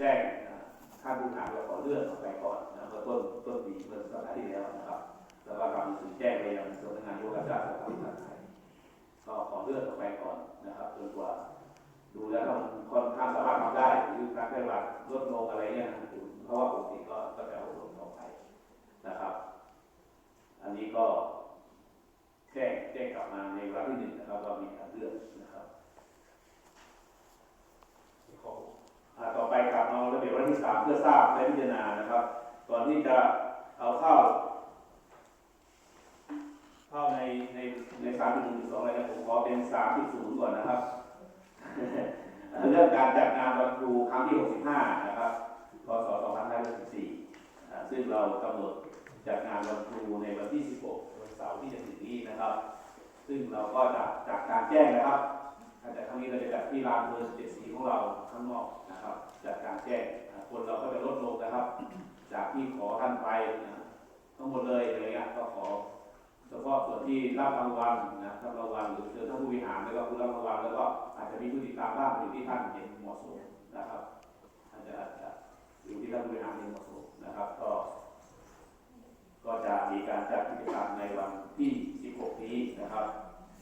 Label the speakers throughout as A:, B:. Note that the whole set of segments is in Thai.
A: แจ้งอ่าท่านผู้บริหาเราขอเลื่อนออกไปก่อนนะเมื่อต้นต้นปีเมื่อสัปดาห์ที่แล้วนะครับแล้วก็ทำหนังสือแจ้งไปยังสำนักงานยุทธศาสตร์สถาบันการไทยก็ขอเลื่อนออกไปก่อนนะครับจนกว่า ดูแล้วมันค่อนข้างสามารถทำได้หรือการแพร่ระบาดลดลงอะไรเนี่ยนะเพราะว่าปกติก็ก็จะอบรมต่อไปนะครับ อันนี้ก็แจ้งแจ้งกลับมาในวาระที่หนึ่งนะครับว่ามีการเลื่อนนะครับข้อหกอ่าต่อไปกลับมาระเบียบวาระที่สามเพื่อทราบและพิจารณานะครับ ก่อนที่จะเอาเข้าเข้าในในในสามจุดหนึ่งสองอะไรนะผมขอเป็นสามจุดศูนย์ก่อนนะครับเรื่องการจัดงานวันครูครั้งที่ 65 นะครับพศ2564อ่ซึ่งเรากำหนดจัดงานวันครูในวันที่ 16 วันเสาร์ที่จะถึงนี้นะครับ ซึ่งเราก็จะจากการแจ้งนะครับการจัดครั้งนี้เราจะจัดที่ลานเพลินเจ็ดสีของเราข้างนอกนะครับ จัดการแจ้งคนเราก็จะลดลงนะครับ จากที่ขอท่านไปนะทั้งหมดเลยอะไรเงี้ยก็ขอเฉพาะส่วนที่รับรางวัลนะรับรางวัลหรือเจอท่านผู้บริหารแล้วก็ผู้รับรางวัลแล้วก็อาจจะมีพฤติกรรมบ้างอยู่ที่ท่านเห็นเหมาะสมนะครับอาจจะอาจจะอยู่ที่ท่านผู้บริหารเห็นเหมาะสมนะครับ ก็ ก็จะมีการจัดกิจกรรมในวันที่ 16 นี้นะครับ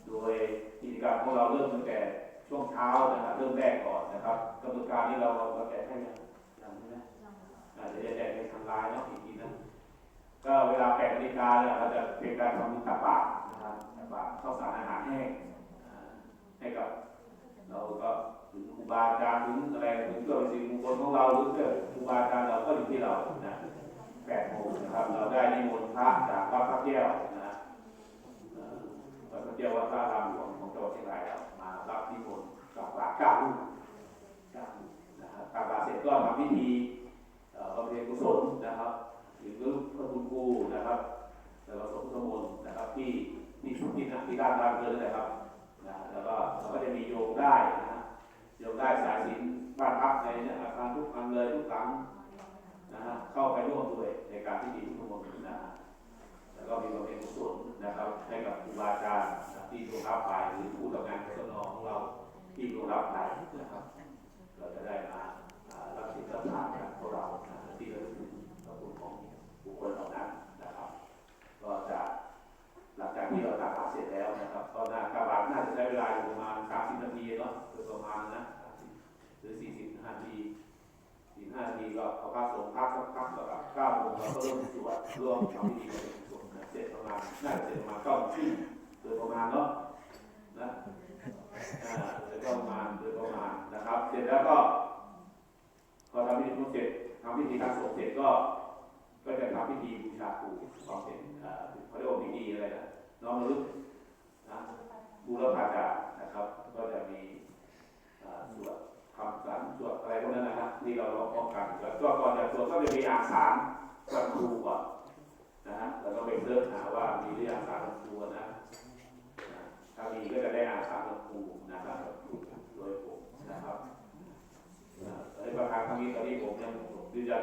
A: โดยกิจกรรมของเราเริ่มตั้งแต่ช่วงเช้านะครับเริ่มแรกก่อนนะครับกำหนดการนี้เราเราแจกให้ยังยังใช่ไหมอาจจะแจกใน ก็เวลาแปดนาฬิกาเนี่ยเราจะเป็นการทำตักบาตรนะครับตักบาตรข้าวสารอาหารแห้งให้กับเราก็ถึงครูบาอาจารย์ถึงอะไรถึงเพื่อเป็นสิ่งมงคลของเราหรือเพื่อครูบาอาจารย์เราก็อยู่ที่เรานะแปดโมงนะครับเราได้นิมนต์พระจากวัดพระแก้วนะเอ่อวัดพระแก้ววัดพระรามหลวงของจังหวัดเชียงรายเรามารับนิมนต์ตักบาตรเก้ารูปเก้ารูปนะครับตักบาตรเสร็จก็ทำพิธีเอ่อบำเพ็ญกุศลนะครับ หรือพระคุณครูนะครับแล้วก็สมทมนต์นะครับที่ที่ที่นักที่ ด้านด้านเกินเลยครับนะแล้วก็เราก็จะมีโยงได้นะฮะโยงได้สายสินบ้านพักในเนี่ยอาคารทุกอันเลยทุกครั้งนะฮะเข้าไปร่วมด้วยในการที่ดีทุกมนต์นะฮะแล้วก็มีความเป็นกุศลนะครับให้กับครูบาอาจารย์ที่ถูกข้าไปหรือผู้ทำงาน ลาอยู่ประมาณ30นาทีเนาะโดยประมาณนะหรือ40นาที45นาทีก็เอาพระสงฆ์พักสักพักแล้วก็9โมงเราก็เริ่มสวดร่วมทำพิธีกันสวดเสร็จประมาณน่าจะเสร็จประมาณ9โมงครึ่งโดยประมาณเนาะนะอ่าโดยประมาณโดยประมาณนะครับ เสร็จแล้วก็พอทำพิธีทุกเสร็จทำพิธีการสงฆ์เสร็จก็ก็จะทำพิธีบูชาครูตอนเป็นเขาเรียกว่าพิธีอะไรนะน้อมระลึก รพาจารย์นะครับ ก็จะมีอ่าสวดคำสรรสวดอะไรพวกนั้นนะฮะที่เราร้องพร้อมกันแล้วก็ก่อนจะสวดก็จะมีอาสารวันครูก่อนนะฮะแล้วก็ไปเสิร์ชหาว่ามีหรืออาสารวันครูนะถ้ามีก็จะได้อาสาหลวงปู่นะครับโดยผมนะครับในประการครั้งนี้ตอนนี้ผมยังยืนยัน